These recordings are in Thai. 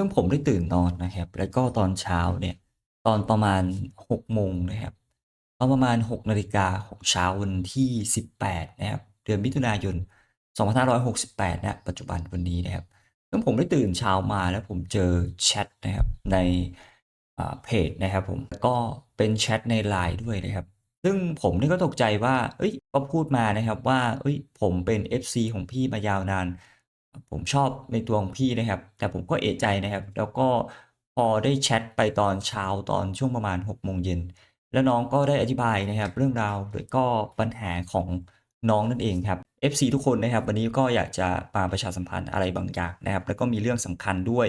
ซึ่งผมได้ตื่นนอนนะครับ แล้วก็ตอนเช้าเนี่ยตอนประมาณ6โมงนะครับตอนประมาณ6นาฬิกาของเช้าวันที่ 18นะครับเดือนมิถุนายน 2568ณปัจจุบันวันนี้นะครับซึ่งผมได้ตื่นเช้ามาแล้วผมเจอแชตนะครับในเพจนะครับผมก็เป็นแชตใน LINE ด้วยนะครับ ซึ่งผมนี่ก็ตกใจว่าเฮ้ยก็พูดมานะครับว่าเฮ้ย ผมเป็น FC ของพี่มายาวนาน ผมชอบในตัวของพี่นะครับ แต่ผมก็เอะใจนะครับ แล้วก็พอได้แชทไปตอนเช้าตอนช่วงประมาณ6โมงเย็นแล้วน้องก็ได้อธิบายนะครับ เรื่องราวแล้วก็ปัญหาของน้องนั่นเองครับ FC ทุกคนนะครับ วันนี้ก็อยากจะมาประชาสัมพันธ์อะไรบางอย่างนะครับ แล้วก็มีเรื่องสำคัญด้วย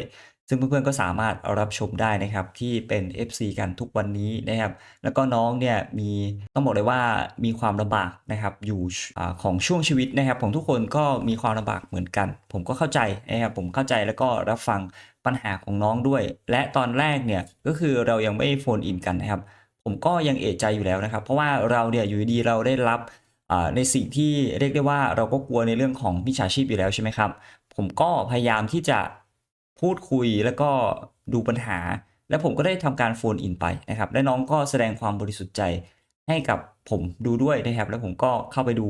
ซึ่งเพื่อนๆก็สามารถรับชมได้นะครับที่เป็น FC กันทุกวันนี้นะครับ แล้วก็น้องเนี่ยมีต้องบอกเลยว่ามีความลำบากนะครับอยู่อของช่วงชีวิตนะครับของทุกคนก็มีความลำบากเหมือนกัน ผมก็เข้าใจนะครับผมเข้าใจแล้วก็รับฟังปัญหาของน้องด้วย และตอนแรกเนี่ยก็คือเรายังไม่โฟนอินกันนะครับ ผมก็ยังเอะใจอยู่แล้วนะครับ เพราะว่าเราเนี่ยอยู่ดีเราได้รับในสิ่งที่เรียกได้ว่าเราก็กลัวในเรื่องของมิจฉาชีพอยู่แล้วใช่ไหมครับ ผมก็พยายามที่จะ พูดคุยแล้วก็ดูปัญหา แล้วผมก็ได้ทำการโฟนอินไปนะครับ และน้องก็แสดงความบริสุทธิ์ใจให้กับผมดูด้วยนะครับ แล้วผมก็เข้าไปดู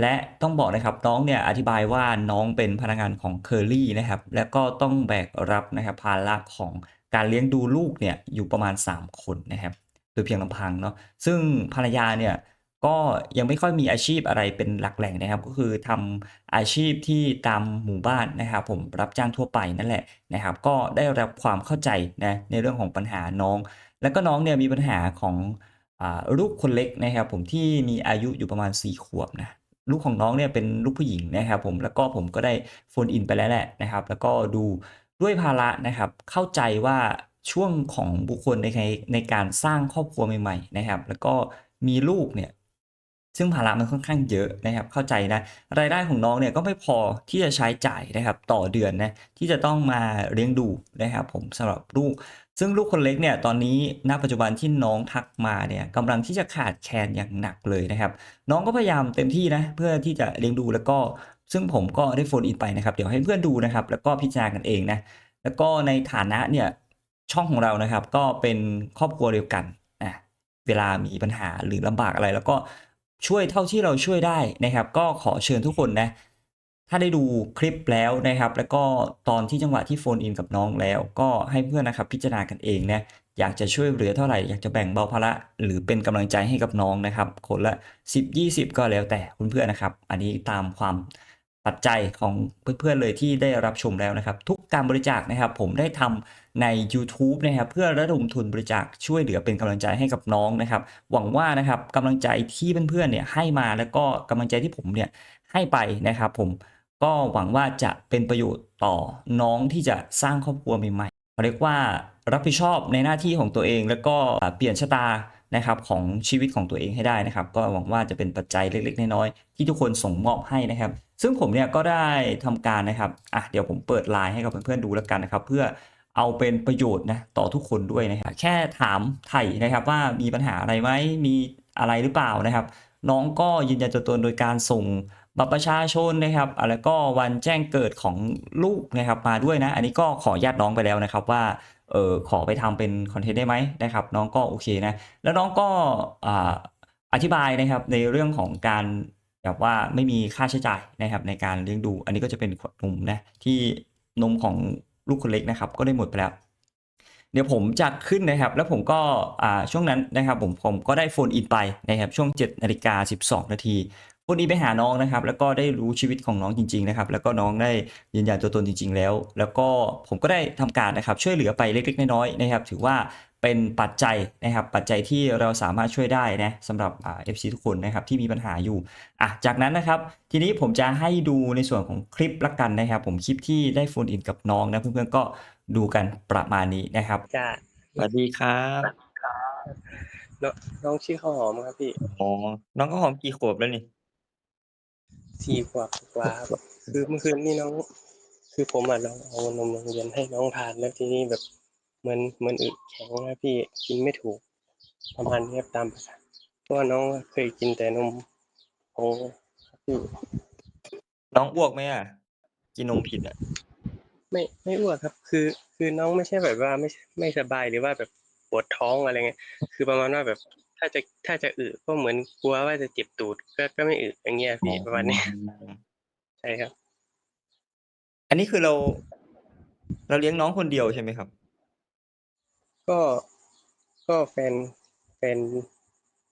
และต้องบอกนะครับน้องเนี่ยอธิบายว่าน้องเป็นพนักงานของ Curly นะครับ แล้วก็ต้องแบกรับนะครับภาระของการเลี้ยงดูลูกเนี่ยอยู่ประมาณ 3 คนนะครับโดยเพียงลำพังเนาะซึ่งภรรยาเนี่ย ก็ยังไม่ค่อยมีอาชีพอะไรเป็นหลักแหล่งนะครับ ก็คือทำอาชีพที่ตามหมู่บ้านนะครับ ผมรับจ้างทั่วไปนั่นแหละนะครับ ก็ได้รับความเข้าใจนะในเรื่องของปัญหาน้อง แล้วก็น้องเนี่ยมีปัญหาของอ่าลูกคนเล็กนะครับ ผมที่มีอายุอยู่ประมาณ 4 ขวบนะลูกของน้องเนี่ยเป็นลูกผู้หญิงนะครับผมแล้วก็ผมก็ได้โฟนอินไปแล้วแหละนะครับ แล้วก็ดูด้วยภาระนะครับ เข้าใจว่าช่วงของบุคคลในในในการสร้างครอบครัวใหม่ ๆ นะครับ แล้วก็มีลูกเนี่ย ซึ่งภาระมันค่อนข้างเยอะนะครับเข้าใจนะรายได้ของน้องเนี่ยก็ไม่พอที่จะใช้จ่ายนะครับต่อเดือนนะที่จะต้องมาเลี้ยงดูนะครับผมสำหรับลูก ซึ่งลูกคนเล็กเนี่ยตอนนี้ณปัจจุบันที่น้องทักมาเนี่ยกำลังที่จะขาดแคลนอย่างหนักเลยนะครับ น้องก็พยายามเต็มที่นะเพื่อที่จะเลี้ยงดูแล้วก็ ซึ่งผมก็ได้โฟนอินไปนะครับเดี๋ยวให้เพื่อนดูนะครับแล้วก็พิจารณากันเองนะแล้วก็ในฐานะเนี่ยช่องของเรานะครับก็เป็นครอบครัวเดียวกันนะเวลามีปัญหาหรือลำบากอะไรเราก็ ช่วยเท่าที่เราช่วยได้นะครับ ก็ขอเชิญทุกคนนะถ้าได้ดูคลิปแล้วนะครับ แล้วก็ตอนที่จังหวะที่โฟนอินกับน้องแล้ว ก็ให้เพื่อนนะครับพิจารณากันเองนะอยากจะช่วยเหลือเท่าไหร่อยากจะแบ่งเบาภาระหรือเป็นกำลังใจให้กับน้องนะครับ คนละ 10-20 ก็แล้วแต่คุณเพื่อนนะครับ อันนี้ตามความปัจจัยของเพื่อนๆเลยที่ได้รับชมแล้วนะครับ ทุกการบริจาคนะครับ ผมได้ทำ ในยูทูบนะครับเพื่อระดมทุนบริจาคช่วยเหลือเป็นกำลังใจให้กับน้องนะครับ หวังว่านะครับกำลังใจที่เพื่อนๆเนี่ยให้มาแล้วก็กำลังใจที่ผมเนี่ยให้ไปนะครับผมก็หวังว่าจะเป็นประโยชน์ต่อน้องที่จะสร้างครอบครัวใหม่ๆเขาเรียกว่ารับผิดชอบในหน้าที่ของตัวเอง แล้วก็เปลี่ยนชะตานะครับของชีวิตของตัวเองให้ได้นะครับ ก็หวังว่าจะเป็นปัจจัยเล็ก ๆ น้อยๆที่ทุกคนส่งมอบให้นะครับ ซึ่งผมเนี่ยก็ได้ทำการนะครับอ่าเดี๋ยวผมเปิด LINE ให้กับเพื่อนๆดูแล้วกันนะครับ เพื่อ เอาเป็นประโยชน์นะต่อทุกคนด้วยนะครับแค่ถามไถ่นะครับว่ามีปัญหาอะไรไหมมีอะไรหรือเปล่านะครับ น้องก็ยืนยันตัวตนโดยการส่งบัตรประชาชนนะครับอ่าแล้วก็วันแจ้งเกิดของลูกนะครับมาด้วยนะ อันนี้ก็ขอญาตน้องไปแล้วนะครับว่าเออขอไปทำเป็นคอนเทนต์ได้ไหมนะครับ น้องก็โอเคนะ แล้วน้องก็อ่าอธิบายนะครับในเรื่องของการแบบว่าไม่มีค่าใช้จ่ายนะครับในการเลี้ยงดู อันนี้ก็จะเป็นขวดนมนะที่นมของ ลูกคนเล็กนะครับ ก็ได้หมดไปแล้ว เดี๋ยวผมจะขึ้นนะครับ แล้วผมก็ช่วงนั้นนะครับ ผมผมก็ได้โฟนอินไปนะครับช่วง7:12 นาทีโฟนอินไปหาน้องนะครับ แล้วก็ได้รู้ชีวิตของน้องจริง ๆ นะครับ แล้วก็น้องได้ยืนยันตัวตนจริง ๆ แล้ว แล้วก็ผมก็ได้ทำการนะครับช่วยเหลือไปเล็กๆน้อยๆนะครับ ถือว่า เป็นปัจจัยนะครับ ปัจจัยที่เราสามารถช่วยได้นะสำหรับอ่า FC ทุกคนนะครับที่มีปัญหาอยู่อ่าจากนั้นนะครับ ทีนี้ผมจะให้ดูในส่วนของคลิปแล้วกันนะครับ ผมคลิปที่ได้โฟนอินกับน้องนะเพื่อนๆก็ดูกันประมาณนี้นะครับจ้ะสวัสดีครับน้องน้องชื่อข้าวหอมครับพี่อ๋อน้องข้าวหอมกี่ขวบแล้วนี่?4ขวบกว่าครับคือเมื่อคืนนี้น้อง คือผมอะลองเอานมโรงเรียนให้น้องทานแล้วทีนี้แบบ เหมือนเหมือนอึแข็งครับพี่กินไม่ถูกประมาณนี้ครับตามภาษาเพราะว่าน้องเคยกินแต่นมผงครับพี่น้องอ้วกไหมอะ?กินนมผิดอะไม่ไม่อ้วกครับ คือคือน้องไม่ใช่แบบว่าไม่ไม่สบายหรือว่าแบบปวดท้องอะไรเงี้ยคือประมาณว่าแบบถ้าจะถ้าจะอึก็เหมือนกลัวว่าจะเจ็บตูดก็ก็ไม่อึอย่างเงี้ยอ๋พี่ประมาณเนี้ยอใช่ครับ อันนี้คือเรา เราเลี้ยงน้องคนเดียวใช่ไหมครับ? ก็ก็แฟน แฟน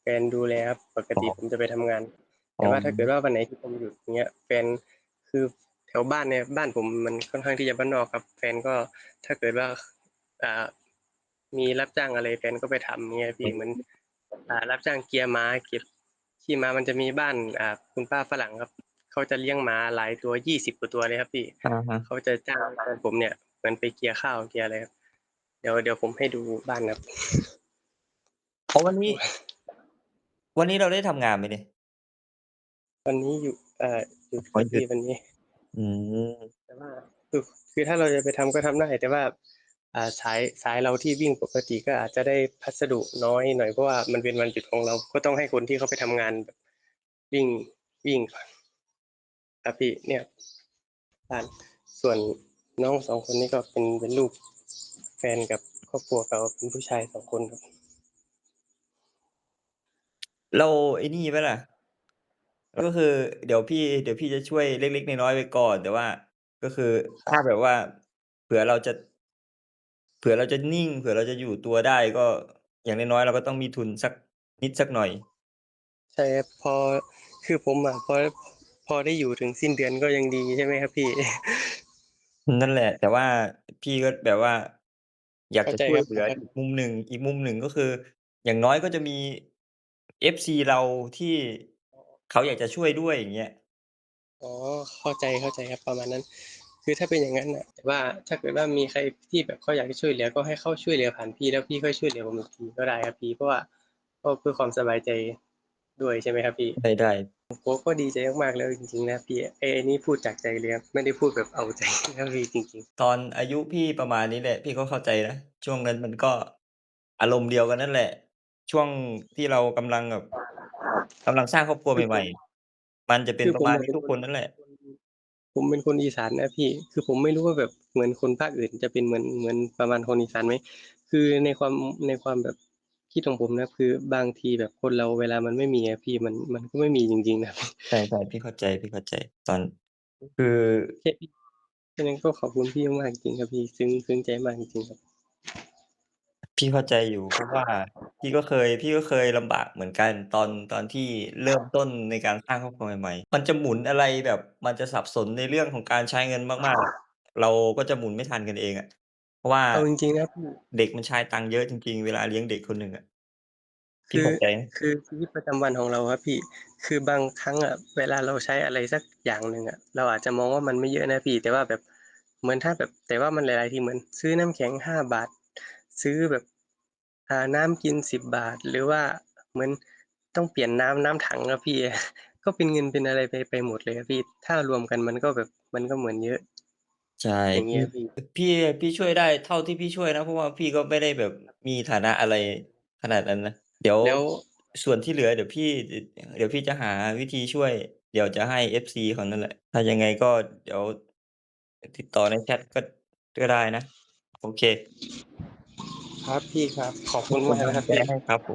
แฟนดูแลครับ ปกอ๋ติอผมจะไปทำงาน อ๋แต่ว่าถ้าเกิดอว่าวันไหนที่ผมหยุดอย่างเงี้ย แฟนคือแถวบ้านเนี่ยบ้านผมมันค่อนข้างที่จะบ้านนอกครับ แฟนก็ถ้าเกิดว่า อ่า มีรับจ้างอะไรแฟนก็ไปทำอย่างเงี้ยอืพี่มเหมือนอ่า รับจ้างเกียร์ม้าเก็บขี้ม้ามันจะมีบ้าน อ่า คุณป้าฝรั่งครับ เขาจะเลี้ยงม้าหลายตัว20กว่าตัวเลยครับพี่อะฮะเขาจะจ้างแฟนผมเนี่ยเหมือนไปเกียร์ข้าวเกียร์อะไรครับเดี๋ยวเดี๋ยวผมให้ดูบ้านครับอ๋อวันนี้ วันนี้เราได้ทำงานไหมเนี่ย?วันนี้หยุดเอ่อหยุดควัรันบหยพุี่ดวันนี้ อืม แต่ว่าคือคือถ้าเราจะไปทำก็ทำได้แต่ว่าอ่าสายสายเราที่วิ่งปกติก็อาจจะได้พัสดุน้อยหน่อยเพราะว่ามันเป็นวันหยุดของเราก็ต้องให้คนที่เขาไปทำงานแบบวิ่งวิ่งครับพี่เนี่ยบ้านส่วนน้อง2คนนี้ก็เป็นเป็นลูก แฟนกับครอบครัวเขาเป็นผู้ชาย2คนครับ เราไอ้นี่ไหมล่ะ ก็คือเดี๋ยวพี่เดี๋ยวพี่จะช่วยเล็กๆน้อยๆไปก่อน แต่ว่าก็คือครถ้าับแบบว่า เผื่อเราจะ เผื่อเราจะนิ่ง เผื่อเราจะอยู่ตัวได้ก็อย่างน้อยๆเราก็ต้องมีทุนสักนิดสักหน่อย ใช่ครับพอคือผมอะพอพอได้อยู่ถึงสิ้นเดือนก็ยังดีใช่ไหมครับพี่?นั่นแหละ แต่ว่าพี่ก็แบบว่า อยากเข้าจะใจครัช่วยเหลือบอีกมุมหนึ่ง อีกมุมหนึ่งก็คือ อย่างน้อยก็จะมี FC เราที่เขาอยากจะช่วยด้วย อย่างเงี้ย อ๋อ เข้าใจ เข้าใจครับ ประมาณนั้น คือถ้าเป็นอย่างงั้นน่ะ แต่ว่าถ้าเกิดว่ามีใครที่แบบเขาอยากจะช่วยเหลือ ก็ให้เขาช่วยเหลือผ่านพี่ แล้วพี่ค่อยช่วยเหลือผมอีกทีก็ได้ครับพี่ เพราะว่าก็เพื่อความสบายใจด้วยใช่ไหมครับพี่?ได้ ๆ ผมก็ดีใจมากๆแล้วจริงๆนะพี่ไอ้อันนี้พูดจากใจเลยครับไม่ได้พูดแบบเอาใจนะครับพี่จริงๆตอนอายุพี่ประมาณนี้แหละ พี่ก็เข้าใจนะช่วงนั้นมันก็อารมณ์เดียวกันนั่นแหละ ช่วงที่เรากำลังแบบกำลังสร้างครอบครัวคือใผหม่มๆมันจะเป็คนือประมาณนผมอะเี้ป็นคนทุกคนนั่นแหละคนผมเป็นคนอีสานนะพี่ คือผมไม่รู้ว่าแบบเหมือนคนภาคอื่นจะเป็นเหมือนเหมือนประมาณคนอีสานไหม คือในความในความแบบ คิดของผมนะคือบางทีแบบคนเราเวลามันไม่มีอะพี่มันมันก็ไม่มีจริงๆนะใช่ๆพี่เข้าใจๆตอนคือแค่พี่แค่นั้นก็ขอบคุณพี่มากๆจริงๆครับพี่ซึ้งซึ้งใจมากจริงๆครับ พี่เข้าใจอยู่เพราะว่าพี่ก็เคย พี่ก็เคยลำบากเหมือนกันตอนตอนที่เริ่มต้นในการสร้างครอบครัวใหม่ๆมันจะหมุนอะไรแบบ มันจะสับสนในเรื่องของการใช้เงินมากๆ เราก็จะหมุนไม่ทันกันเองอะเพ ราะว่าเอาจริง ๆ นะพี่ เด็กมันใช้ตังค์เยอะจริง ๆ เวลาเลี้ยงเด็กคนหนึ่งอะ พคี่ืเขอ้าใจนะ คือชีวิตประจำวันของเราครับพี่ คือบางครั้งอะ เวลาเราใช้อะไรสักอย่างหนึ่งอะ เราอาจจะมองว่ามันไม่เยอะนะพี่ แต่ว่าแบบ เหมือนถ้าแบบ แต่ว่ามันหลาย ๆ ทีเหมือนซื้อน้ำแข็ง5บาทซื้อแบบ อ่า น้ำกิน 10บาทหรือว่าเหมือนต้องเปลี่ยนน้ำ น้ำถังอะพี่ ก็เป็นเงินเป็นอะไรไป ไปหมดเลยอะพี่ ถ้ารวมกันมันก็แบบ มันก็เหมือนเยอะ ใช่ อย่างเพงีี่้ยพี่ พี่ พี่ช่วยได้เท่าที่พี่ช่วยนะ เพราะว่าพี่ก็ไม่ได้แบบมีฐานะอะไรขนาดนั้นนะ เดี๋ยวแล้ว ส่วนที่เหลือเดี๋ยวพี่ดเดี๋ยวพี่จะหาวิธีช่วย เดี๋ยวจะให้ FC เขานั่นแหละ ถ้ายังไงก็เดี๋ยว ติดต่อในแชตก็ ก็ได้นะ โอเค ครับพี่ครับ ขอบเดคีุ๋ยวผมณมากเป็นนะคกรัำลังบใจพี่ให้ครับผม